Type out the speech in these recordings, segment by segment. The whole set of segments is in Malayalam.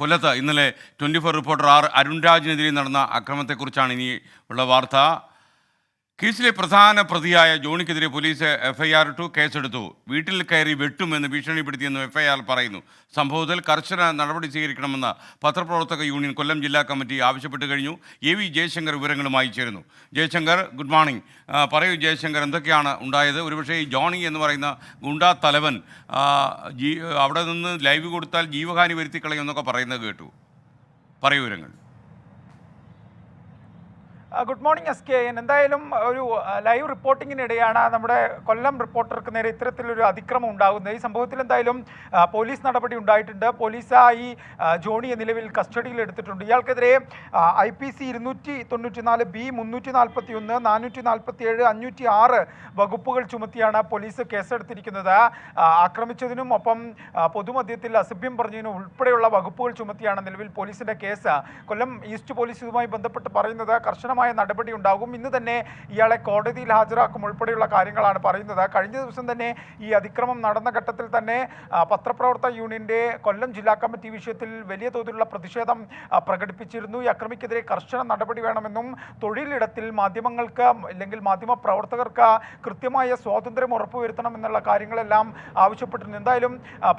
കൊല്ലത്ത് ഇന്നലെ ട്വന്റി ഫോർ റിപ്പോർട്ടർ ആർ അരുൺരാജിനെതിരെ നടന്ന അക്രമത്തെക്കുറിച്ചാണ് ഇനി ഉള്ള വാർത്ത. കേസിലെ പ്രധാന പ്രതിയായ ജോണിക്കെതിരെ പോലീസ് എഫ്ഐആർ ഇട്ടു കേസെടുത്തു. വീട്ടിൽ കയറി വെട്ടുമെന്ന് ഭീഷണിപ്പെടുത്തിയെന്ന് എഫ്ഐആർ പറയുന്നു. സംഭവത്തിൽ കർശന നടപടി സ്വീകരിക്കണമെന്ന് പത്രപ്രവർത്തക യൂണിയൻ കൊല്ലം ജില്ലാ കമ്മിറ്റി ആവശ്യപ്പെട്ടു കഴിഞ്ഞു. എ വി ജയശങ്കർ വിവരങ്ങളുമായി ചേരുന്നു. Jayashankar good morning. പറയൂ ജയശങ്കർ എന്തൊക്കെയാണ് ഉണ്ടായത്? ഒരുപക്ഷെ ഈ ജോണി എന്ന് പറയുന്ന ഗുണ്ടാ തലവൻ അവിടെ നിന്ന് ലൈവ് കൊടുത്താൽ ജീവഹാനി വരുത്തി കളയുമെന്നൊക്കെ പറയുന്നത് കേട്ടു. പറയൂ വിവരങ്ങൾ. Good morning S K N. എന്തായാലും ഒരു ലൈവ് റിപ്പോർട്ടിങ്ങിനിടെയാണ് നമ്മുടെ കൊല്ലം റിപ്പോർട്ടർക്ക് നേരെ ഇത്തരത്തിലൊരു അതിക്രമം ഉണ്ടാകുന്നത്. ഈ സംഭവത്തിൽ എന്തായാലും പോലീസ് നടപടി ഉണ്ടായിട്ടുണ്ട്. പോലീസ് ഈ ജോണിയെ നിലവിൽ കസ്റ്റഡിയിൽ എടുത്തിട്ടുണ്ട്. ഇയാൾക്കെതിരെ ഐ പി സി ഇരുന്നൂറ്റി തൊണ്ണൂറ്റി നാല് ബി മുന്നൂറ്റി നാൽപ്പത്തി ഒന്ന് നാനൂറ്റി നാൽപ്പത്തി ഏഴ് അഞ്ഞൂറ്റി ആറ് വകുപ്പുകൾ ചുമത്തിയാണ് പോലീസ് കേസെടുത്തിരിക്കുന്നത്. ആക്രമിച്ചതിനും ഒപ്പം പൊതുമധ്യത്തിൽ അസഭ്യം പറഞ്ഞതിനും ഉൾപ്പെടെയുള്ള വകുപ്പുകൾ ചുമത്തിയാണ് നിലവിൽ പോലീസിന്റെ കേസ്. കൊല്ലം ഈസ്റ്റ് പോലീസ് ബന്ധപ്പെട്ട് പറയുന്നത് കർശനമായ നടപടി ഉണ്ടാകും. ഇന്ന് തന്നെ ഇയാളെ കോടതിയിൽ ഹാജരാക്കും ഉൾപ്പെടെയുള്ള കാര്യങ്ങളാണ് പറയുന്നത്. കഴിഞ്ഞ ദിവസം തന്നെ ഈ അതിക്രമം നടന്ന ഘട്ടത്തിൽ തന്നെ പത്രപ്രവർത്തക യൂണിയന്റെ കൊല്ലം ജില്ലാ കമ്മിറ്റി വിഷയത്തിൽ വലിയ തോതിലുള്ള പ്രതിഷേധം പ്രകടിപ്പിച്ചിരുന്നു. ഈ അക്രമിക്കെതിരെ കർശന നടപടി വേണമെന്നും തൊഴിലിടത്തിൽ മാധ്യമങ്ങൾക്ക് അല്ലെങ്കിൽ മാധ്യമ പ്രവർത്തകർക്ക് കൃത്യമായ സ്വാതന്ത്ര്യം ഉറപ്പുവരുത്തണം എന്നുള്ള കാര്യങ്ങളെല്ലാം ആവശ്യപ്പെട്ടിരുന്നു. എന്തായാലും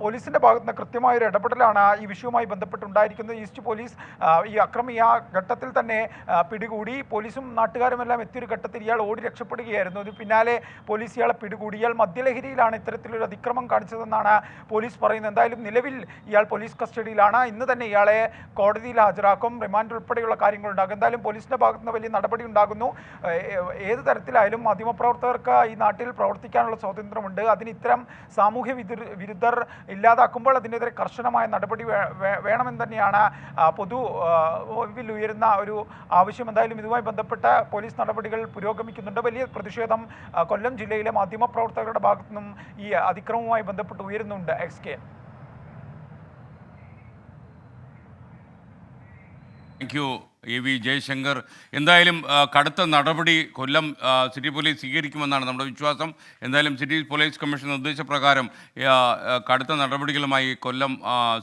പോലീസിന്റെ ഭാഗത്ത് നിന്ന് കൃത്യമായ ഒരു ഇടപെടലാണ് ഈ വിഷയവുമായി ബന്ധപ്പെട്ടുണ്ടായിരിക്കുന്നത്. ഈസ്റ്റ് പോലീസ് ഈ അക്രമി ആ ഘട്ടത്തിൽ തന്നെ പിടികൂടി. പോലീസും നാട്ടുകാരും എല്ലാം എത്തിയൊരു ഘട്ടത്തിൽ ഇയാൾ ഓടി രക്ഷപ്പെടുകയായിരുന്നു. അതിന് പിന്നാലെ പോലീസ് ഇയാളെ പിടികൂടി ഇയാൾ മദ്യലഹരിയിലാണ് ഇത്തരത്തിലൊരു അതിക്രമം കാണിച്ചതെന്നാണ് പോലീസ് പറയുന്നത്. എന്തായാലും നിലവിൽ ഇയാൾ പോലീസ് കസ്റ്റഡിയിലാണ്. ഇന്ന് തന്നെ ഇയാളെ കോടതിയിൽ ഹാജരാക്കും. റിമാൻഡ് ഉൾപ്പെടെയുള്ള കാര്യങ്ങൾ ഉണ്ടാകും എന്തായാലും പോലീസിന്റെ ഭാഗത്ത് നിന്ന് വലിയ നടപടി ഉണ്ടാകുന്നു. ഏത് തരത്തിലായാലും മാധ്യമപ്രവർത്തകർക്ക് ഈ നാട്ടിൽ പ്രവർത്തിക്കാനുള്ള സ്വാതന്ത്ര്യമുണ്ട്. അതിന് ഇത്തരം സാമൂഹ്യ വിരുദ്ധർ ഇല്ലാതാക്കുമ്പോൾ അതിനെതിരെ കർശനമായ നടപടി വേണമെന്ന് തന്നെയാണ് പൊതു ഉയരുന്ന ഒരു ആവശ്യം. എന്തായാലും ഇതുമായി ബന്ധപ്പെട്ട പോലീസ് നടപടികൾ പുരോഗമിക്കുന്നുണ്ട്. വലിയ പ്രതിഷേധം കൊല്ലം ജില്ലയിലെ മാധ്യമ പ്രവർത്തകരുടെ ഭാഗത്തു നിന്നും ഈ അതിക്രമവുമായി ബന്ധപ്പെട്ട് ഉയരുന്നുണ്ട് X K. A V Jayashankar. എന്തായാലും കടുത്ത നടപടി കൊല്ലം സിറ്റി പോലീസ് സ്വീകരിക്കുമെന്നാണ് നമ്മുടെ വിശ്വാസം. എന്തായാലും സിറ്റി പോലീസ് കമ്മീഷൻ നിർദ്ദേശപ്രകാരം കടുത്ത നടപടികളുമായി കൊല്ലം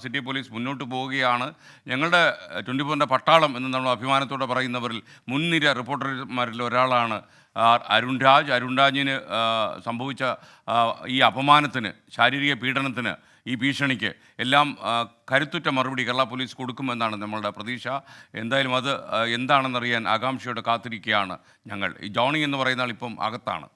സിറ്റി പോലീസ് മുന്നോട്ട് പോവുകയാണ്. ഞങ്ങളുടെ ട്വന്റി ഫോറിന്റെ പട്ടാളം എന്ന് നമ്മൾ അഭിമാനത്തോടെ പറയുന്നവരിൽ മുൻനിര റിപ്പോർട്ടർമാരിൽ ഒരാളാണ് അരുൺ രാജ്. അരുൺ രാജിന് സംഭവിച്ച ഈ അപമാനത്തിന് ശാരീരിക പീഡനത്തിന് ഈ ഭീഷണിക്ക് എല്ലാം കരുത്തുറ്റ മറുപടി കേരള പോലീസ് കൊടുക്കുമെന്നാണ് നമ്മളുടെ പ്രതീക്ഷ. എന്തായാലും അത് എന്താണെന്നറിയാൻ ആകാംക്ഷയോടെ കാത്തിരിക്കുകയാണ് ഞങ്ങൾ. ഈ ജോണി എന്ന് പറയുന്ന ആൾ ഇപ്പം അകത്താണ്.